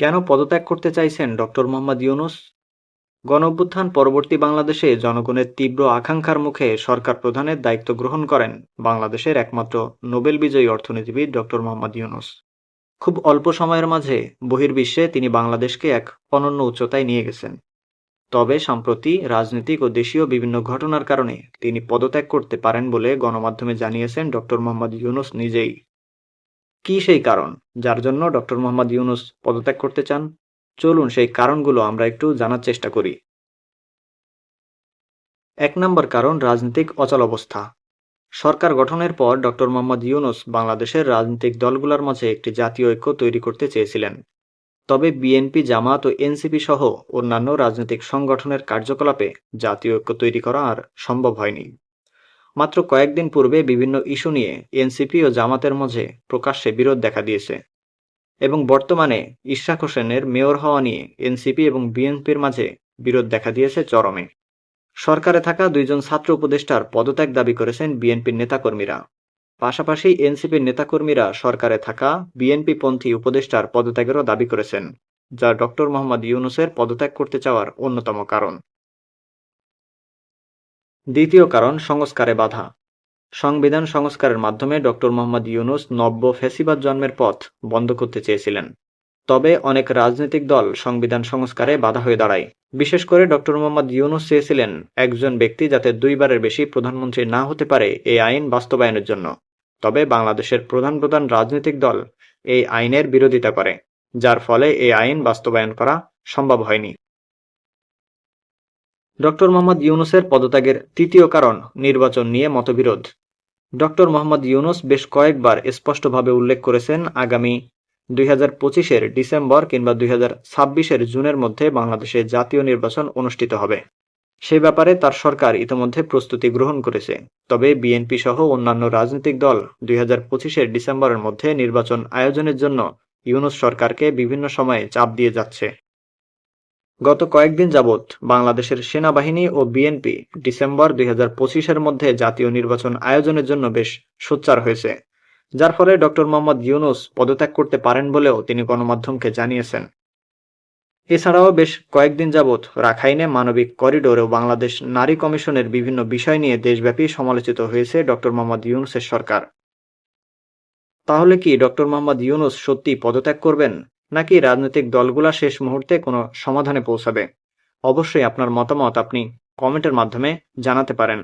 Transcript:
কেন পদত্যাগ করতে চাইছেন ডক্টর মোহাম্মদ ইউনুস? গণঅভ্যুত্থান পরবর্তী বাংলাদেশে জনগণের তীব্র আকাঙ্ক্ষার মুখে সরকার প্রধানের দায়িত্ব গ্রহণ করেন বাংলাদেশের একমাত্র নোবেল বিজয়ী অর্থনীতিবিদ ডক্টর মোহাম্মদ ইউনুস। খুব অল্প সময়ের মাঝে বহির্বিশ্বে তিনি বাংলাদেশকে এক অনন্য উচ্চতায় নিয়ে গেছেন। তবে সম্প্রতি রাজনৈতিক ও দেশীয় বিভিন্ন ঘটনার কারণে তিনি পদত্যাগ করতে পারেন বলে গণমাধ্যমে জানিয়েছেন ডক্টর মোহাম্মদ ইউনুস নিজেই। কি সেই কারণ যার জন্য ডক্টর মোহাম্মদ ইউনুস পদত্যাগ করতে চান? চলুন সেই কারণগুলো আমরা একটু জানার চেষ্টা করি। এক নম্বর কারণ রাজনৈতিক অচল অবস্থা। সরকার গঠনের পর ডক্টর মোহাম্মদ ইউনুস বাংলাদেশের রাজনৈতিক দলগুলোর মাঝে একটি জাতীয় ঐক্য তৈরি করতে চেয়েছিলেন। তবে বিএনপি, জামাত ও এনসিপি সহ অন্যান্য রাজনৈতিক সংগঠনের কার্যকলাপে জাতীয় ঐক্য তৈরি করা আর সম্ভব হয়নি। মাত্র কয়েকদিন পূর্বে বিভিন্ন ইস্যু নিয়ে এনসিপি ও জামাতের মাঝে প্রকাশ্যে বিরোধ দেখা দিয়েছে। এবং বর্তমানে ইশরাক হোসেনের মেয়র হওয়া নিয়ে এনসিপি এবং বিএনপির মাঝে বিরোধ দেখা দিয়েছে চরমে। সরকারে থাকা দুইজন ছাত্র উপদেষ্টার পদত্যাগ দাবি করেছেন বিএনপির নেতাকর্মীরা। পাশাপাশি এনসিপির নেতাকর্মীরা সরকারে থাকা বিএনপি পন্থী উপদেষ্টার পদত্যাগেরও দাবি করেছেন, যা ডক্টর মোহাম্মদ ইউনুসের পদত্যাগ করতে চাওয়ার অন্যতম কারণ। দ্বিতীয় কারণ, সংস্কারে বাধা। সংবিধান সংস্কারের মাধ্যমে ডক্টর মোহাম্মদ ইউনুস নব্য ফেসিবাদ জন্মের পথ বন্ধ করতে চেয়েছিলেন। তবে অনেক রাজনৈতিক দল সংবিধান সংস্কারে বাধা হয়ে দাঁড়ায়। বিশেষ করে ডক্টর মোহাম্মদ ইউনুস চেয়েছিলেন একজন ব্যক্তি যাতে দুইবারের বেশি প্রধানমন্ত্রী না হতে পারে এই আইন বাস্তবায়নের জন্য। তবে বাংলাদেশের প্রধান প্রধান রাজনৈতিক দল এই আইনের বিরোধিতা করে, যার ফলে এই আইন বাস্তবায়ন করা সম্ভব হয়নি। ডক্টর মোহাম্মদ ইউনুসের পদত্যাগের তৃতীয় কারণ নির্বাচন নিয়ে মতবিরোধ। ডক্টর মোহাম্মদ ইউনুস বেশ কয়েকবার স্পষ্টভাবে উল্লেখ করেছেন আগামী দুই হাজার পঁচিশের ডিসেম্বর কিংবা দুই হাজার ছাব্বিশের জুনের মধ্যে বাংলাদেশে জাতীয় নির্বাচন অনুষ্ঠিত হবে। সে ব্যাপারে তার সরকার ইতিমধ্যে প্রস্তুতি গ্রহণ করেছে। তবে বিএনপি সহ অন্যান্য রাজনৈতিক দল দুই হাজার পঁচিশের ডিসেম্বরের মধ্যে নির্বাচন আয়োজনের জন্য ইউনুস সরকারকে বিভিন্ন সময়ে চাপ দিয়ে যাচ্ছে। গত কয়েকদিন যাবৎ বাংলাদেশের সেনাবাহিনী ও বিএনপি ডিসেম্বর দুই হাজার পঁচিশের মধ্যে জাতীয় নির্বাচন আয়োজনের জন্য বেশ সোচ্চার হয়েছে, যার ফলে ডক্টর মোহাম্মদ ইউনুস পদত্যাগ করতে পারেন বলেও তিনি গণমাধ্যমকে জানিয়েছেন। এছাড়াও বেশ কয়েকদিন যাবৎ রাখাইনে মানবিক করিডোর ও বাংলাদেশ নারী কমিশনের বিভিন্ন বিষয় নিয়ে দেশব্যাপী সমালোচিত হয়েছে ডক্টর মোহাম্মদ ইউনুসের সরকার। তাহলে কি ডক্টর মোহাম্মদ ইউনুস সত্যি পদত্যাগ করবেন? নাকি রাজনৈতিক দলগুলা শেষ মুহূর্তে কোনো সমাধানে পৌঁছাবে? অবশ্যই আপনার মতামত আপনি কমেন্টের মাধ্যমে জানাতে পারেন।